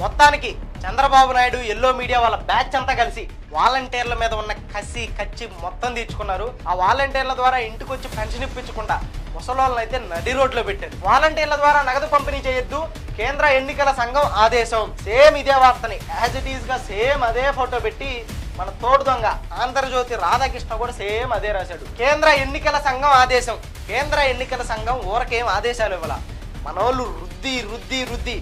మొత్తానికి Chandrababu Naidu yellow media వాళ్ళ batch అంతా కలిసి వాలంటీర్ల మీద ఉన్న కసి కచ్చి మొత్తం తీర్చుకున్నారు. ఆ వాలంటీర్ల ద్వారా ఇంటికి వచ్చి పెన్షన్ ఇప్పించకుండా ముసలోళ్ళని అయితే నడి రోడ్లో పెట్టారు. వాలంటీర్ల ద్వారా నగదు పంపిణీ చేయొద్దు కేంద్ర ఎన్నికల సంఘం ఆదేశం. సేమ్ ఇదే వార్తని యాజ్ ఇట్ ఈస్గా సేమ్ అదే ఫోటో పెట్టి మన తోడు దొంగ ఆంధ్రజ్యోతి రాధాకృష్ణ కూడా సేమ్ అదే రాశాడు. కేంద్ర ఎన్నికల సంఘం ఆదేశం. కేంద్ర ఎన్నికల సంఘం ఊరకేం ఆదేశాలు ఇవ్వాల. మనోళ్ళు రుద్ది రుద్ది రుద్ది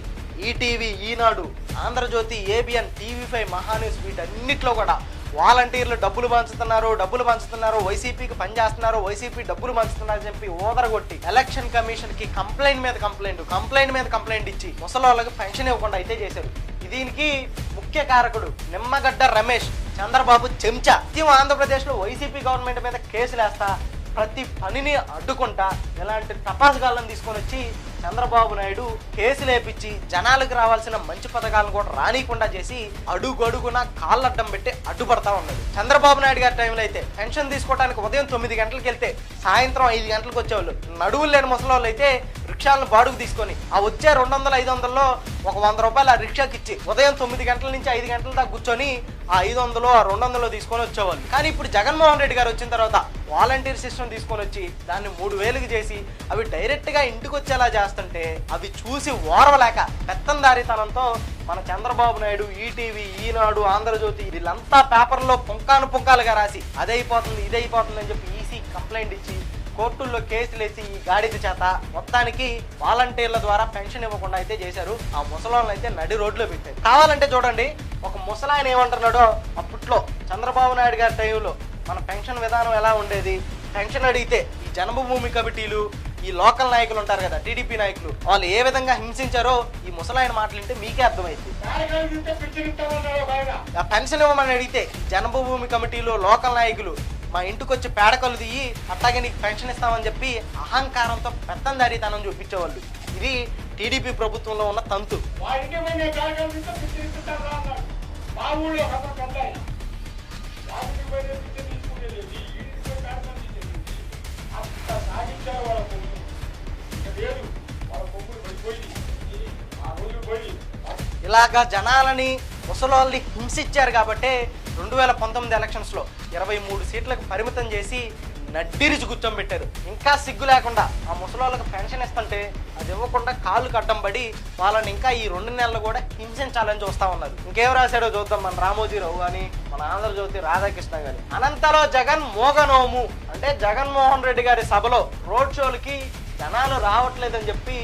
ETV Eenadu Andhrajyothi ABN TV five Mahaa News వీటన్నిటిలో కూడా వాలంటీర్లు డబ్బులు పంచుతున్నారు డబ్బులు పంచుతున్నారు వైసీపీకి పనిచేస్తున్నారు వైసీపీ డబ్బులు పంచుతున్నారు చెప్పి ఓదరగొట్టి ఎలక్షన్ కమిషన్కి కంప్లైంట్ మీద కంప్లైంట్ కంప్లైంట్ మీద కంప్లైంట్ ఇచ్చి ముసలోళ్ళకి పెన్షన్ ఇవ్వకుండా అయితే చేశారు. దీనికి ముఖ్య కారకుడు నిమ్మగడ్డ రమేష్ చంద్రబాబు చెంచా. ఆంధ్రప్రదేశ్ ఆంధ్రప్రదేశ్లో వైసీపీ గవర్నమెంట్ మీద కేసులు వేస్తా ప్రతి పనిని అడ్డుకుంటా ఇలాంటి టపాసుగాళ్ళని తీసుకొని వచ్చి చంద్రబాబు నాయుడు కేసులు వేపించి జనాలకు రావాల్సిన మంచి పథకాలను కూడా రానియకుండా చేసి అడుగడుగున కాళ్ళడ్డం పెట్టి అడ్డుపడతా ఉన్నది చంద్రబాబు నాయుడు గారి టైంలో అయితే పెన్షన్ తీసుకోవడానికి ఉదయం తొమ్మిది గంటలకు వెళ్తే సాయంత్రం ఐదు గంటలకు వచ్చేవాళ్ళు. నడువులు లేని ముసలోళ్ళు అయితే రిక్షాలను బాడుగు తీసుకొని ఆ వచ్చే రెండు వందల ఐదు వందల్లో ఒక వంద రూపాయలు ఆ రిక్షాకి ఇచ్చి ఉదయం తొమ్మిది గంటల నుంచి ఐదు గంటల దాకా కూర్చొని ఆ ఐదు వందలు ఆ రెండు వందలు తీసుకొని వచ్చేవాళ్ళు. కానీ ఇప్పుడు జగన్మోహన్ రెడ్డి గారు వచ్చిన తర్వాత వాలంటీర్ సిస్టమ్ తీసుకొని వచ్చి దాన్ని మూడు వేలుకి చేసి అవి డైరెక్ట్గా ఇంటికి వచ్చేలా చేస్తుంటే అవి చూసి ఓర్వలేక పెత్తందారితనంతో మన చంద్రబాబు నాయుడు ఈటీవీ ఈనాడు ఆంధ్రజ్యోతి వీళ్ళంతా పేపర్లో పుంకాను పుంకాలుగా రాసి అదైపోతుంది ఇదైపోతుంది అని చెప్పి ఈసీ కంప్లైంట్ ఇచ్చి కోర్టుల్లో కేసులు వేసి ఈ గాడిద చేత మొత్తానికి వాలంటీర్ల ద్వారా పెన్షన్ ఇవ్వకుండా అయితే చేశారు. ఆ ముసలాలను అయితే నడి రోడ్లో పెట్టారు. కావాలంటే చూడండి ఒక ముసలాయన ఏమంటున్నాడో అప్పట్లో చంద్రబాబు నాయుడు గారి టైంలో మన పెన్షన్ విధానం ఎలా ఉండేది? పెన్షన్ అడిగితే ఈ జన్మభూమి కమిటీలు ఈ లోకల్ నాయకులు ఉంటారు కదా టీడీపీ నాయకులు వాళ్ళు ఏ విధంగా హింసించారో ఈ ముసలాయన మాటలు వింటే మీకే అర్థమైంది. ఆ పెన్షన్ ఇవ్వమని అడిగితే జన్మభూమి కమిటీలు లోకల్ నాయకులు మా ఇంటికి వచ్చి పేడకలు తీయి అట్టాగే నీకు పెన్షన్ ఇస్తామని చెప్పి అహంకారంతో పెత్తందారీతనం చూపించేవాళ్ళు. ఇది టీడీపీ ప్రభుత్వంలో ఉన్న తంతు. ఇలాగా జనాలని ముసలోళ్ళని హింసించారు కాబట్టే రెండు వేల పంతొమ్మిది ఎలక్షన్స్లో ఇరవై మూడు సీట్లకు పరిమితం చేసి నడ్డిరిచి కూర్చోబెట్టారు ఇంకా సిగ్గు లేకుండా ఆ ముసలోళ్ళకి పెన్షన్ ఇస్తుంటే అది ఇవ్వకుండా కాళ్ళు కట్టం పడి వాళ్ళని ఇంకా ఈ రెండు నెలలు కూడా హింసించాలని చూస్తా ఉన్నారు. ఇంకేం రాశాడో చూద్దాం మన రామోజీరావు కానీ మన ఆంధ్రజ్యోతి రాధాకృష్ణ కానీ అనంతలో జగన్ మోగనోము. అంటే జగన్మోహన్ రెడ్డి గారి సభలో రోడ్ షోలకి జనాలు రావట్లేదని చెప్పి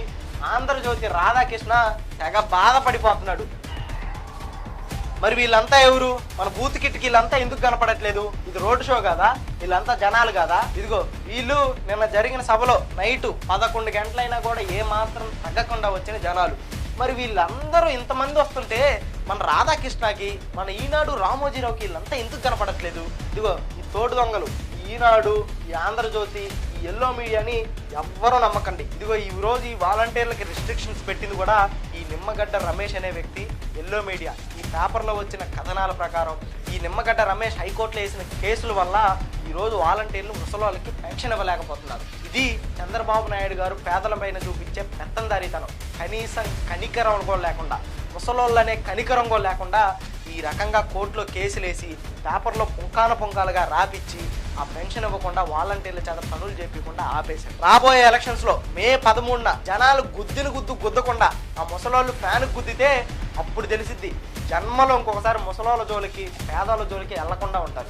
ఆంధ్రజ్యోతి రాధాకృష్ణ తెగ బాధపడిపోతున్నాడు. మరి వీళ్ళంతా ఎవరు? మన బూత్ కిట్కి వీళ్ళంతా ఎందుకు కనపడట్లేదు? ఇది రోడ్ షో కదా? వీళ్ళంతా జనాలు కదా? ఇదిగో వీళ్ళు నిన్న జరిగిన సభలో నైట్ పదకొండు గంటలైనా కూడా ఏ మాత్రం తగ్గకుండా వచ్చిన జనాలు. మరి వీళ్ళందరూ ఇంతమంది వస్తుంటే మన రాధాకృష్ణకి మన ఈనాడు రామోజీరావుకి వీళ్ళంతా ఎందుకు కనపడట్లేదు? ఇదిగో ఈ తోడు దొంగలు ఈనాడు ఈ ఆంధ్రజ్యోతి ఎల్లో మీడియాని ఎవ్వరూ నమ్మకండి. ఇదిగో ఈ రోజు ఈ వాలంటీర్లకి రిస్ట్రిక్షన్స్ పెట్టింది కూడా ఈ నిమ్మగడ్డ రమేష్ అనే వ్యక్తి ఎల్లో మీడియా ఈ పేపర్లో వచ్చిన కథనాల ప్రకారం ఈ నిమ్మగడ్డ రమేష్ హైకోర్టులో వేసిన కేసుల వల్ల ఈ రోజు వాలంటీర్లు ముసలోళ్ళకి పెన్షన్ ఇవ్వలేకపోతున్నారు. ఇది చంద్రబాబు నాయుడు గారు పేదల పైన చూపించే పెత్తందారితనం. కనీసం కనికరం కూడా లేకుండా ముసలోళ్ళనే కనికరం కూడా లేకుండా ఈ రకంగా కోర్టులో కేసులేసి పేపర్లో పుంకాన పుంకాలుగా రాపిచ్చి ఆ పెన్షన్ ఇవ్వకుండా వాలంటీర్ల చేత పనులు చేయకుండా ఆపేశారు. రాబోయే ఎలక్షన్స్లో మే పదమూడున జనాలు గుద్దిన గుద్దు గుద్దకుండా ఆ ముసలోళ్ళు ఫ్యాన్ గుద్దితే అప్పుడు తెలిసిద్ది జన్మలో ఇంకొకసారి ముసలోళ్ళ జోలికి పేదోళ్ళ జోలికి వెళ్ళకుండా ఉంటారు.